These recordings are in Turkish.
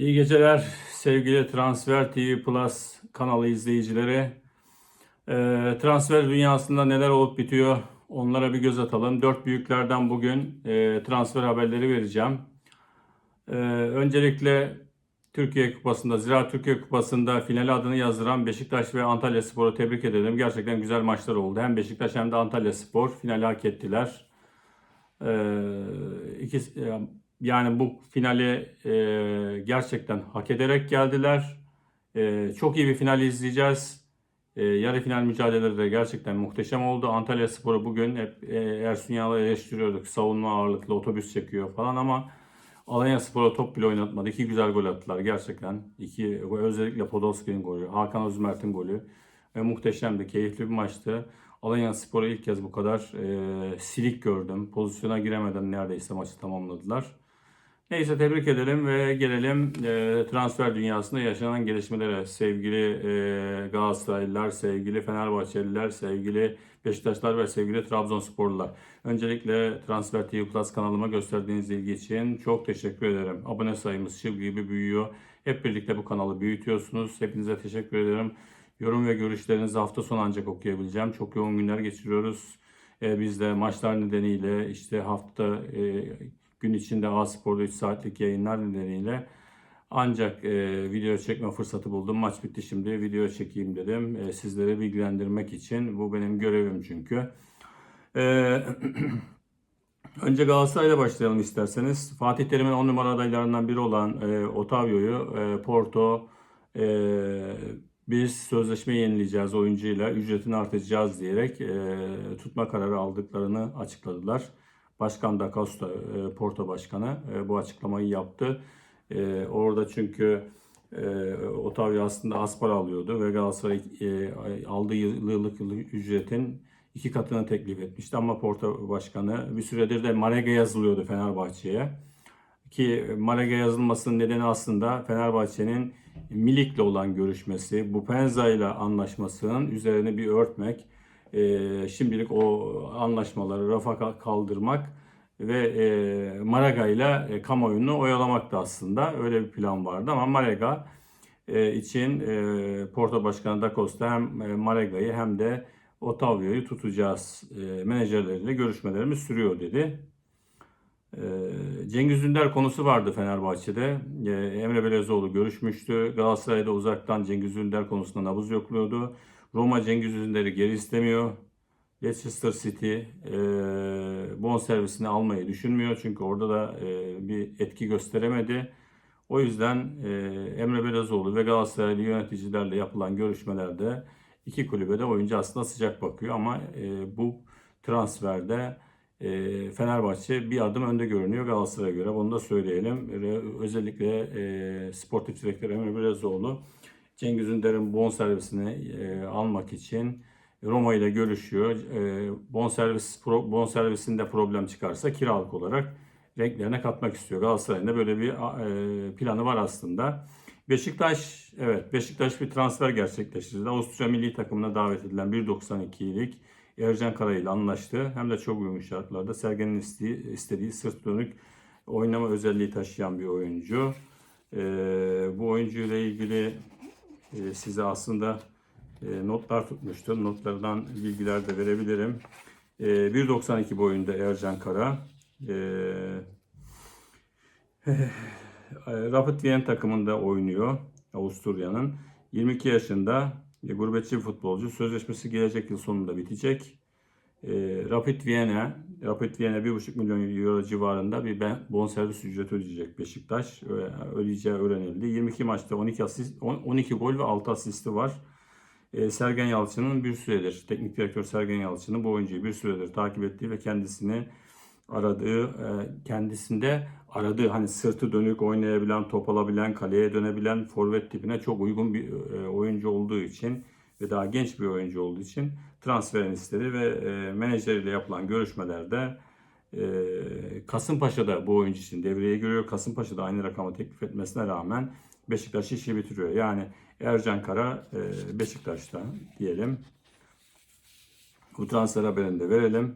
İyi geceler sevgili Transfer TV Plus kanalı izleyicileri. Ee, transfer dünyasında neler olup bitiyor onlara bir göz atalım. Dört büyüklerden bugün e, transfer haberleri vereceğim. Ee, öncelikle Türkiye Kupası'nda, Ziraat Türkiye Kupası'nda finale adını yazdıran Beşiktaş ve Antalya Spor'u tebrik edelim. Gerçekten güzel maçlar oldu. Hem Beşiktaş hem de Antalya Spor finali hak ettiler. İkisi, yani bu finali e, gerçekten hak ederek geldiler. E, çok iyi bir final izleyeceğiz. E, yarı final mücadeleleri de gerçekten muhteşem oldu. Antalya Sporu bugün hep e, Ersun Yanal'ı eleştiriyorduk. Savunma ağırlıklı otobüs çekiyor falan ama Alanya Spor'a top bile oynatmadı. İki güzel gol attılar gerçekten. İki, özellikle Podolski'nin golü, Hakan Özmert'in golü. Ve muhteşemdi, keyifli bir maçtı. Alanya Spor'u ilk kez bu kadar e, silik gördüm. Pozisyona giremeden neredeyse maçı tamamladılar. Neyse tebrik edelim ve gelelim e, transfer dünyasında yaşanan gelişmelere. Sevgili e, Galatasaraylılar, sevgili Fenerbahçeliler, sevgili Beşiktaşlar ve sevgili Trabzonsporlular. Öncelikle Transfer TV Plus kanalıma gösterdiğiniz ilgi için çok teşekkür ederim. Abone sayımız şiv gibi büyüyor. Hep birlikte bu kanalı büyütüyorsunuz. Hepinize teşekkür ederim. Yorum ve görüşlerinizi hafta sonu ancak okuyabileceğim. Çok yoğun günler geçiriyoruz. E, biz de maçlar nedeniyle işte hafta e, gün içinde A-Spor'da 3 saatlik yayınlar nedeniyle ancak e, video çekme fırsatı buldum. Maç bitti şimdi video çekeyim dedim. E, sizleri bilgilendirmek için. Bu benim görevim çünkü. E, önce Galatasaray'la başlayalım isterseniz. Fatih Terim'in 10 numara adaylarından biri olan e, Otavio'yu e, Porto e, biz sözleşme yenileyeceğiz oyuncuyla ücretini artıracağız diyerek e, tutma kararı aldıklarını açıkladılar. Başkan da Costa, e, Porto Başkanı e, bu açıklamayı yaptı. E, orada çünkü e, Otavio aslında az para alıyordu ve Galatasaray e, aldığı yıllık yıllık ücretin iki katını teklif etmişti. Ama Porto Başkanı bir süredir de Marega yazılıyordu Fenerbahçe'ye. Ki Marega yazılmasının nedeni aslında Fenerbahçe'nin Milik'le olan görüşmesi, bu Penza ile anlaşmasının üzerine bir örtmek e, şimdilik o anlaşmaları rafa kaldırmak ve e, Maraga ile e, kamuoyunu oyalamak da aslında öyle bir plan vardı ama Maraga e, için e, Porto Başkanı da Costa hem e, Maraga'yı hem de Otavio'yu tutacağız. E, menajerleriyle görüşmelerimiz sürüyor dedi. E, Cengiz Ünder konusu vardı Fenerbahçe'de. E, Emre Belezoğlu görüşmüştü. Galatasaray'da uzaktan Cengiz Ünder konusunda nabız yokluyordu. Roma Cengiz Ünder'i geri istemiyor. Leicester City e, bon servisini almayı düşünmüyor. Çünkü orada da e, bir etki gösteremedi. O yüzden e, Emre Belezoğlu ve Galatasaraylı yöneticilerle yapılan görüşmelerde iki kulübe de oyuncu aslında sıcak bakıyor. Ama e, bu transferde e, Fenerbahçe bir adım önde görünüyor Galatasaray'a göre. Bunu da söyleyelim. Özellikle e, sportif direktör Emre Belezoğlu Cengiz Ünder'in bon servisini e, almak için Roma ile görüşüyor. E, bon servis bon servisinde problem çıkarsa kiralık olarak renklerine katmak istiyor. Galatasaray'ın da böyle bir e, planı var aslında. Beşiktaş evet Beşiktaş bir transfer gerçekleştirdi. Avusturya milli takımına davet edilen 1.92'lik Ercan Kara ile anlaştı. Hem de çok uygun şartlarda Sergen'in istediği, istediği sırt dönük oynama özelliği taşıyan bir oyuncu. E, bu oyuncuyla ilgili e, size aslında e, notlar tutmuştum. Notlardan bilgiler de verebilirim. E, 1.92 boyunda Ercan Kara. E, Rapid Wien takımında oynuyor Avusturya'nın. 22 yaşında e, gurbetçi futbolcu. Sözleşmesi gelecek yıl sonunda bitecek. E, Rapid Vienna, Rapid Vienna 1,5 milyon euro civarında bir bonservis ücreti ödeyecek Beşiktaş. Ödeyeceği öğrenildi. 22 maçta 12 asist, 12 gol ve 6 asisti var. E, Sergen Yalçın'ın bir süredir, teknik direktör Sergen Yalçın'ın bu oyuncuyu bir süredir takip ettiği ve kendisini aradığı, e, kendisinde aradığı hani sırtı dönük oynayabilen, top alabilen, kaleye dönebilen forvet tipine çok uygun bir e, oyuncu olduğu için ve daha genç bir oyuncu olduğu için transferini istedi ve e, menajeriyle yapılan görüşmelerde e, Kasımpaşa'da bu oyuncu için devreye giriyor. Kasımpaşa'da aynı rakamı teklif etmesine rağmen Beşiktaş işi bitiriyor. Yani Ercan Kara e, Beşiktaş'ta diyelim. Bu transfer haberini de verelim.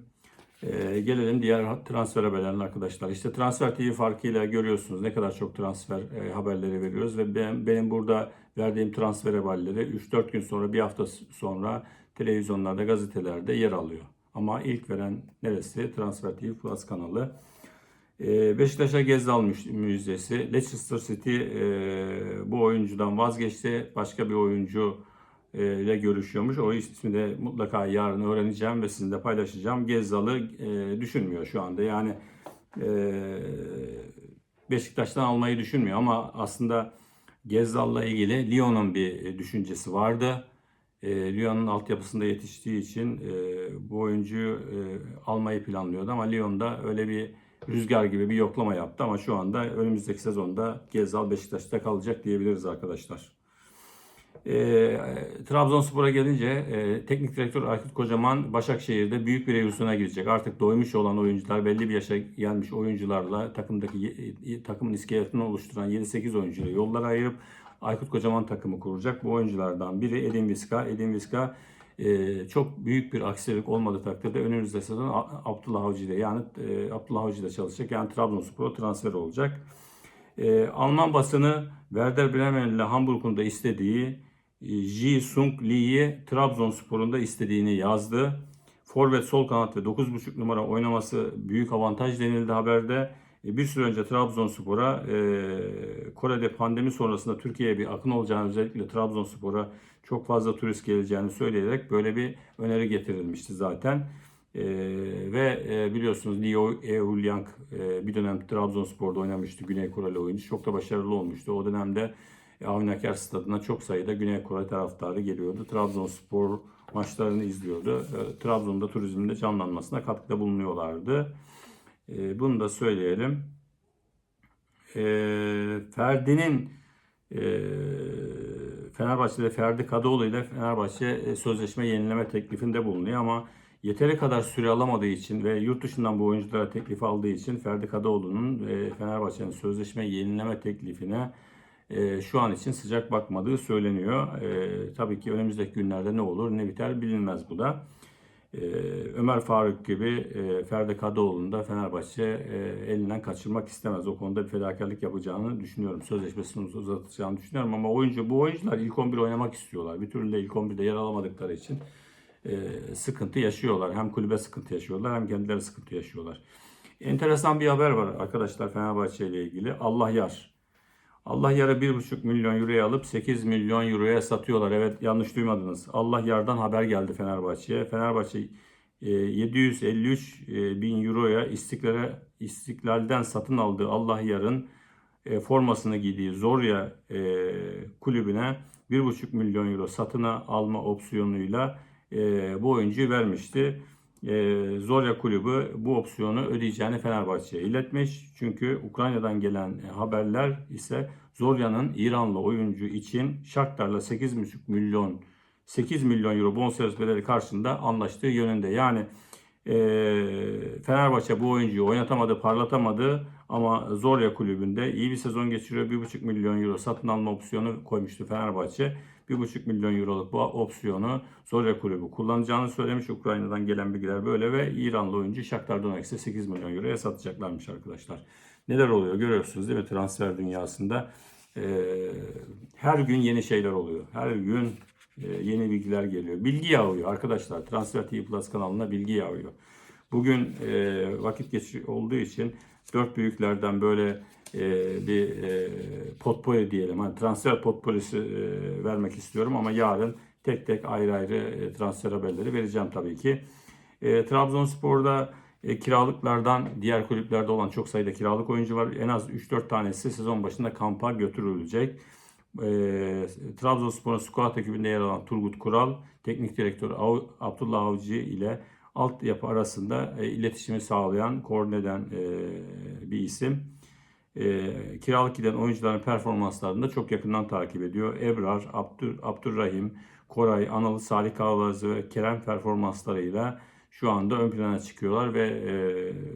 Ee, gelelim diğer transfer haberlerine arkadaşlar. İşte Transfer TV farkıyla görüyorsunuz ne kadar çok transfer e, haberleri veriyoruz ve ben, benim burada verdiğim transfer haberleri 3-4 gün sonra bir hafta sonra televizyonlarda gazetelerde yer alıyor. Ama ilk veren neresi? Transfer TV Plus kanalı. Ee, Beşiktaş'a Gezdal müj- müjdesi. Leicester City e, bu oyuncudan vazgeçti. Başka bir oyuncu e, ile görüşüyormuş. O ismi de mutlaka yarın öğreneceğim ve sizinle paylaşacağım. Gezdal'ı e, düşünmüyor şu anda. Yani e, Beşiktaş'tan almayı düşünmüyor ama aslında Gezdal'la ilgili Lyon'un bir e, düşüncesi vardı. E, Lyon'un altyapısında yetiştiği için e, bu oyuncuyu e, almayı planlıyordu ama Lyon'da öyle bir rüzgar gibi bir yoklama yaptı ama şu anda önümüzdeki sezonda Gezdal Beşiktaş'ta kalacak diyebiliriz arkadaşlar. E, Trabzonspor'a gelince e, teknik direktör Aykut Kocaman Başakşehir'de büyük bir revizyona girecek. Artık doymuş olan oyuncular, belli bir yaşa gelmiş oyuncularla takımdaki ye- takımın iskeletini oluşturan 7-8 oyuncuyla yollara ayırıp Aykut Kocaman takımı kuracak. Bu oyunculardan biri Edin Viska. Edin Viska e, çok büyük bir aksilik olmadığı takdirde önümüzdeki sezon Abdullah Avcı ile yani e, Abdullah Avcı ile çalışacak. Yani Trabzonspor'a transfer olacak. E, Alman basını Werder Bremen ile Hamburg'un da istediği e, Ji Sung Lee'yi Trabzonspor'un da istediğini yazdı. Forvet sol kanat ve 9.5 numara oynaması büyük avantaj denildi haberde. E, Bir süre önce Trabzonspor'a e, Kore'de pandemi sonrasında Türkiye'ye bir akın olacağını özellikle Trabzonspor'a çok fazla turist geleceğini söyleyerek böyle bir öneri getirilmişti zaten. E, ve e, biliyorsunuz Leo Eulyank e, bir dönem Trabzonspor'da oynamıştı Güney Koreli oyuncu. Çok da başarılı olmuştu. O dönemde Avnaker Stadı'na çok sayıda Güney Kore taraftarı geliyordu. Trabzonspor maçlarını izliyordu. E, Trabzon'da turizmin de canlanmasına katkıda bulunuyorlardı. E, bunu da söyleyelim. E, Ferdi'nin e, Fenerbahçe'de Ferdi Kadıoğlu ile Fenerbahçe e, sözleşme yenileme teklifinde bulunuyor ama yeteri kadar süre alamadığı için ve yurt dışından bu oyunculara teklif aldığı için Ferdi Kadıoğlu'nun e, Fenerbahçe'nin sözleşme yenileme teklifine e, şu an için sıcak bakmadığı söyleniyor. E, tabii ki önümüzdeki günlerde ne olur ne biter bilinmez bu da. Ömer Faruk gibi Ferdi Kadıoğlu'nu da Fenerbahçe elinden kaçırmak istemez. O konuda bir fedakarlık yapacağını düşünüyorum. Sözleşmesini uzatacağını düşünüyorum ama oyuncu bu oyuncular ilk 11 oynamak istiyorlar. Bir türlü de ilk 11'de yer alamadıkları için e, sıkıntı yaşıyorlar. Hem kulübe sıkıntı yaşıyorlar hem kendileri sıkıntı yaşıyorlar. Enteresan bir haber var arkadaşlar Fenerbahçe ile ilgili. Allah yar. Allah yarı 1,5 milyon euroya alıp 8 milyon euroya satıyorlar. Evet yanlış duymadınız. Allah yardan haber geldi Fenerbahçe'ye. Fenerbahçe e, 753 e, bin euroya istiklale, istiklalden satın aldığı Allah yarın e, formasını giydiği Zorya e, kulübüne 1,5 milyon euro satına alma opsiyonuyla e, bu oyuncuyu vermişti. E, Zorya kulübü bu opsiyonu ödeyeceğini Fenerbahçe'ye iletmiş. Çünkü Ukrayna'dan gelen haberler ise Zorya'nın İranlı oyuncu için Shakhtar'la 8,5 milyon 8 milyon euro bonservis bedeli karşılığında anlaştığı yönünde. Yani e, Fenerbahçe bu oyuncuyu oynatamadı, parlatamadı ama Zorya kulübünde iyi bir sezon geçiriyor. 1,5 milyon euro satın alma opsiyonu koymuştu Fenerbahçe. 1,5 milyon euroluk bu opsiyonu Zorya kulübü kullanacağını söylemiş. Ukrayna'dan gelen bilgiler böyle ve İranlı oyuncu Shakhtar Donetsk'e 8 milyon euroya satacaklarmış arkadaşlar. Neler oluyor görüyorsunuz değil mi transfer dünyasında? Ee, her gün yeni şeyler oluyor. Her gün e, yeni bilgiler geliyor. Bilgi yağıyor arkadaşlar. Transfer TV Plus kanalına bilgi yağıyor. Bugün e, vakit geç olduğu için dört büyüklerden böyle e, bir e, potpourri diyelim. Hani transfer potpourrisi e, vermek istiyorum ama yarın tek tek ayrı ayrı e, transfer haberleri vereceğim tabii ki. E, Trabzonspor'da e, kiralıklardan diğer kulüplerde olan çok sayıda kiralık oyuncu var. En az 3-4 tanesi sezon başında kampa götürülecek. E, Trabzonspor'un squad ekibinde yer alan Turgut Kural, teknik direktör Abdullah Avcı ile altyapı arasında e, iletişimi sağlayan, koordine e, bir isim. E, kiralık giden oyuncuların performanslarını da çok yakından takip ediyor. Ebrar, Abdur, Abdurrahim, Koray, Anıl, Salih Kavlazı ve Kerem performanslarıyla şu anda ön plana çıkıyorlar ve e,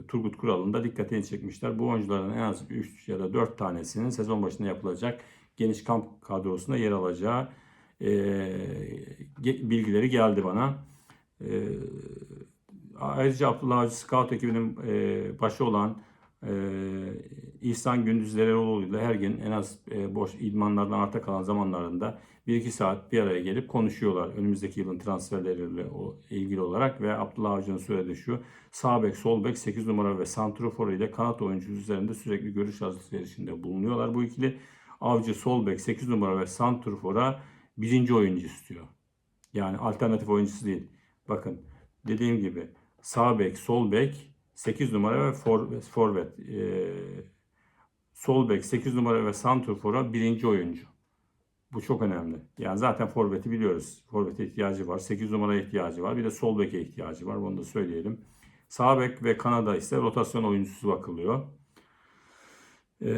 Turgut Kural'ın da dikkatini çekmişler. Bu oyuncuların en az 3 ya da 4 tanesinin sezon başında yapılacak geniş kamp kadrosunda yer alacağı e, bilgileri geldi bana. E, Ayrıca Abdullah Avcı Scout ekibinin e, başı olan e, İhsan Gündüzleroğlu ile her gün en az e, boş idmanlardan arta kalan zamanlarında 1-2 saat bir araya gelip konuşuyorlar. Önümüzdeki yılın transferleriyle ilgili olarak ve Abdullah Avcı'nın söylediği şu. Sağ bek, sol bek, 8 numara ve santrofor ile kanat oyuncu üzerinde sürekli görüş alışverişinde bulunuyorlar bu ikili. Avcı sol bek, 8 numara ve santrofora birinci oyuncu istiyor. Yani alternatif oyuncusu değil. Bakın dediğim gibi sağ bek, sol bek, 8 numara ve for, forvet. Ee, sol bek, 8 numara ve santrofora birinci oyuncu. Bu çok önemli. Yani zaten forveti biliyoruz. Forvete ihtiyacı var. 8 numaraya ihtiyacı var. Bir de sol beke ihtiyacı var. Bunu da söyleyelim. Sağ bek ve kanada ise rotasyon oyuncusu bakılıyor. Ee,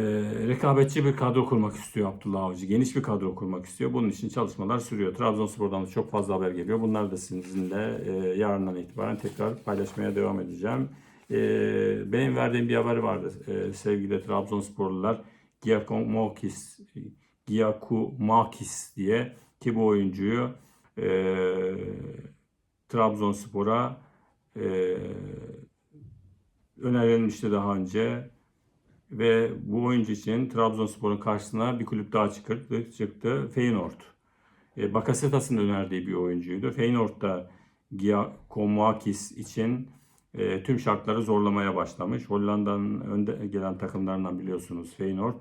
rekabetçi bir kadro kurmak istiyor Abdullah Avcı. Geniş bir kadro kurmak istiyor. Bunun için çalışmalar sürüyor. Trabzonspor'dan da çok fazla haber geliyor. Bunları da sizinle e, yarından itibaren tekrar paylaşmaya devam edeceğim. Ee, benim verdiğim bir haber vardı e, sevgili Trabzonsporlular. Giacomakis, Giacomakis diye ki bu oyuncuyu e, Trabzonspor'a e, önerilmişti daha önce ve bu oyuncu için Trabzonspor'un karşısına bir kulüp daha çıktı, çıktı Feyenoord. E, Bakasetas'ın önerdiği bir oyuncuydu. Feyenoord da Giacomakis için e, tüm şartları zorlamaya başlamış. Hollanda'nın önde gelen takımlarından biliyorsunuz Feyenoord.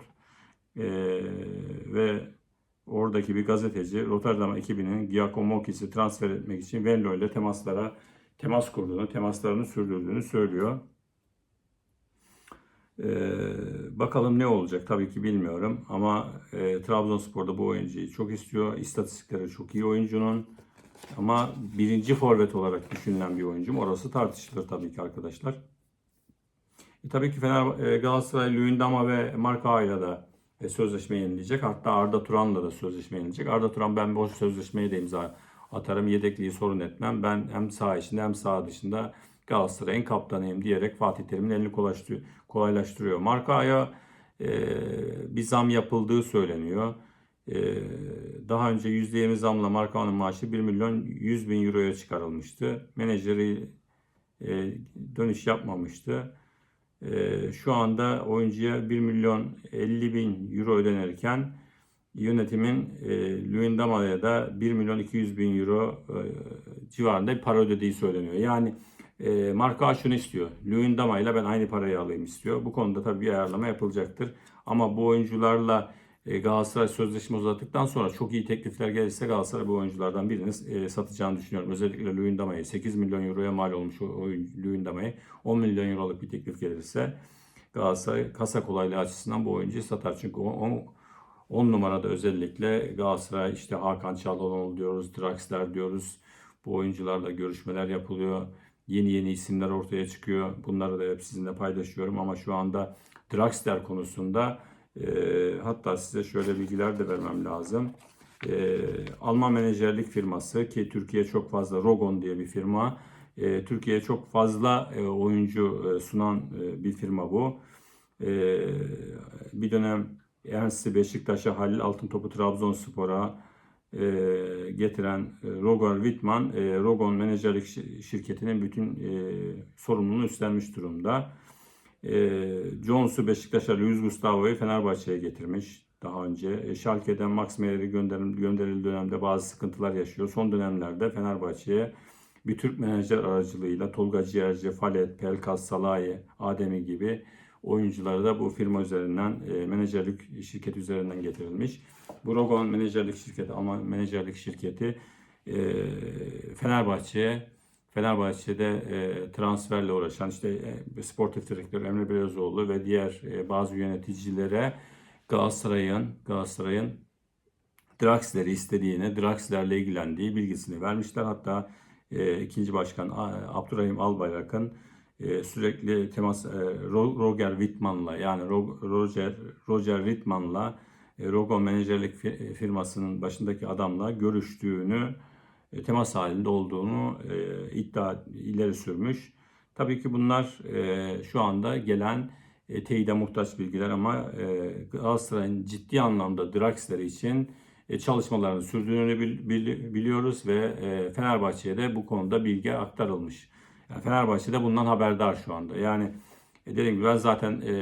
E, ve oradaki bir gazeteci Rotterdam ekibinin Giacomakis'i transfer etmek için Venlo ile temaslara temas kurduğunu, temaslarını sürdürdüğünü söylüyor. Ee, bakalım ne olacak tabii ki bilmiyorum ama e, Trabzonspor'da bu oyuncuyu çok istiyor. İstatistikleri çok iyi oyuncunun ama birinci forvet olarak düşünülen bir oyuncu mu? Orası tartışılır tabii ki arkadaşlar. E, tabii ki Fener, e, Galatasaray, Luyendama ve Marka ile de e, sözleşme yenileyecek. Hatta Arda Turan'la da sözleşme yenileyecek. Arda Turan ben boş sözleşmeye de imza atarım. Yedekliği sorun etmem. Ben hem sağ içinde hem sağ dışında Galatasaray'ın kaptanıyım diyerek Fatih Terim'in elini kolaylaştırıyor. Markaya e, bir zam yapıldığı söyleniyor. E, daha önce %20 zamla Marka'nın maaşı 1 milyon 100 bin euroya çıkarılmıştı. Menajeri e, dönüş yapmamıştı. E, şu anda oyuncuya 1 milyon 50 bin euro ödenirken yönetimin e, Luyendama'ya da 1 milyon 200 bin euro e, civarında bir para ödediği söyleniyor. Yani e, marka şunu istiyor. Luyendama ile ben aynı parayı alayım istiyor. Bu konuda tabii bir ayarlama yapılacaktır. Ama bu oyuncularla e, Galatasaray sözleşme uzattıktan sonra çok iyi teklifler gelirse Galatasaray bu oyunculardan birini e, satacağını düşünüyorum. Özellikle Luyendama'yı 8 milyon euroya mal olmuş Luyendama'yı 10 milyon euroluk bir teklif gelirse Galatasaray kasa kolaylığı açısından bu oyuncuyu satar. Çünkü 10 10 numarada özellikle Galatasaray işte Hakan Çalhanoğlu diyoruz, Draxler diyoruz. Bu oyuncularla görüşmeler yapılıyor. Yeni yeni isimler ortaya çıkıyor. Bunları da hep sizinle paylaşıyorum ama şu anda Draxler konusunda e, hatta size şöyle bilgiler de vermem lazım. E, Alman menajerlik firması ki Türkiye çok fazla Rogon diye bir firma. E, Türkiye'ye çok fazla e, oyuncu e, sunan e, bir firma bu. E, bir dönem Ernst'i Beşiktaş'a, Halil Altıntop'u Trabzonspor'a e, getiren e, Roger Wittmann, e, Rogon menajerlik şirketinin bütün e, sorumluluğunu üstlenmiş durumda. E, Jones'u Beşiktaş'a, Luis Gustavo'yu Fenerbahçe'ye getirmiş daha önce. E, Schalke'den Max Meyer'i gönderildiği dönemde bazı sıkıntılar yaşıyor. Son dönemlerde Fenerbahçe'ye bir Türk menajer aracılığıyla Tolga Ciğerci, Falet, Pelkas, Salahi, Ademi gibi oyuncuları da bu firma üzerinden, e, menajerlik şirketi üzerinden getirilmiş. Bu Rogon menajerlik şirketi, ama menajerlik şirketi e, Fenerbahçe'ye Fenerbahçe'de e, transferle uğraşan işte e, sportif direktör Emre Belözoğlu ve diğer e, bazı yöneticilere Galatasaray'ın Galatasaray'ın Draxler'i istediğini, Draxler'le ilgilendiği bilgisini vermişler. Hatta e, ikinci başkan Abdurrahim Albayrak'ın e, sürekli temas e, Roger Wittmann'la yani Roger Roger Wittmann'la e, Rogo menajerlik firmasının başındaki adamla görüştüğünü e, temas halinde olduğunu e, iddia ileri sürmüş. Tabii ki bunlar e, şu anda gelen e, teyide muhtaç bilgiler ama e, Galatasaray'ın ciddi anlamda Draxler için e, çalışmalarını sürdüğünü bil, bil, biliyoruz ve e, Fenerbahçe'ye de bu konuda bilgi aktarılmış. Yani Fenerbahçe de bundan haberdar şu anda. Yani e, dediğim gibi ben zaten e,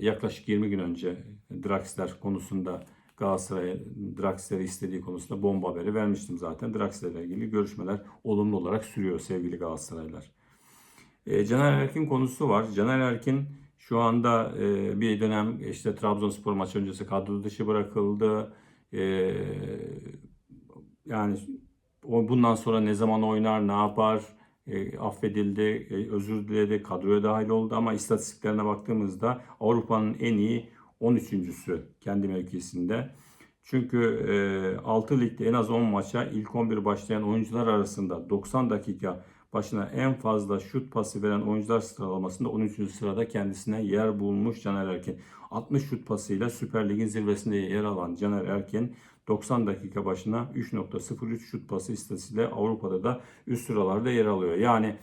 yaklaşık 20 gün önce Draxler konusunda Galatasaray'a Draxler'i istediği konusunda bomba haberi vermiştim zaten. Draxler'le ilgili görüşmeler olumlu olarak sürüyor sevgili Galatasaraylar. E, Caner Erkin konusu var. Caner Erkin şu anda e, bir dönem işte Trabzonspor maçı öncesi kadro dışı bırakıldı. E, yani bundan sonra ne zaman oynar, ne yapar? E, affedildi, e, özür diledi, kadroya dahil oldu ama istatistiklerine baktığımızda Avrupa'nın en iyi 13.sü kendi mevkisinde. Çünkü e, 6 ligde en az 10 maça ilk 11 başlayan oyuncular arasında 90 dakika başına en fazla şut pası veren oyuncular sıralamasında 13. sırada kendisine yer bulmuş Caner Erkin. 60 şut pasıyla Süper Lig'in zirvesinde yer alan Caner Erkin 90 dakika başına 3.03 şut pası istatistiğiyle Avrupa'da da üst sıralarda yer alıyor. Yani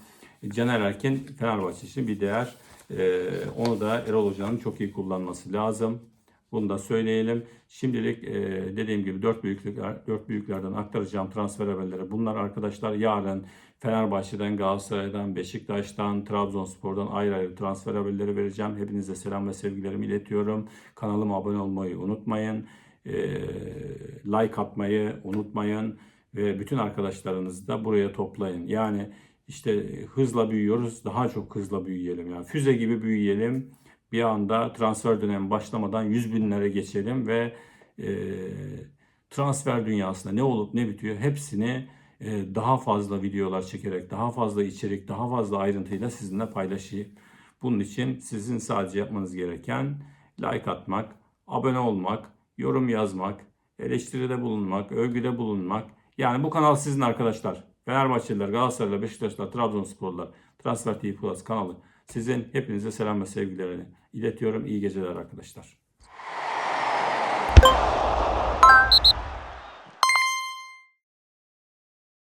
Caner Erkin Fenerbahçe için bir değer. Ee, onu da Erol Hoca'nın çok iyi kullanması lazım. Bunu da söyleyelim. Şimdilik e, dediğim gibi dört büyükler, dört büyüklerden aktaracağım transfer haberleri. Bunlar arkadaşlar yarın Fenerbahçe'den, Galatasaray'dan, Beşiktaş'tan, Trabzonspor'dan ayrı ayrı transfer haberleri vereceğim. Hepinize selam ve sevgilerimi iletiyorum. Kanalıma abone olmayı unutmayın. E, like atmayı unutmayın. Ve bütün arkadaşlarınızı da buraya toplayın. Yani işte hızla büyüyoruz, daha çok hızla büyüyelim. Yani füze gibi büyüyelim bir anda transfer dönemi başlamadan 100 binlere geçelim ve e, transfer dünyasında ne olup ne bitiyor hepsini e, daha fazla videolar çekerek, daha fazla içerik, daha fazla ayrıntıyla sizinle paylaşayım. Bunun için sizin sadece yapmanız gereken like atmak, abone olmak, yorum yazmak, eleştiride bulunmak, övgüde bulunmak. Yani bu kanal sizin arkadaşlar. Fenerbahçeliler, Galatasaraylılar, Beşiktaşlılar, Trabzonsporlular, Transfer TV Plus kanalı. Sizin hepinize selam ve sevgilerini iletiyorum. İyi geceler arkadaşlar.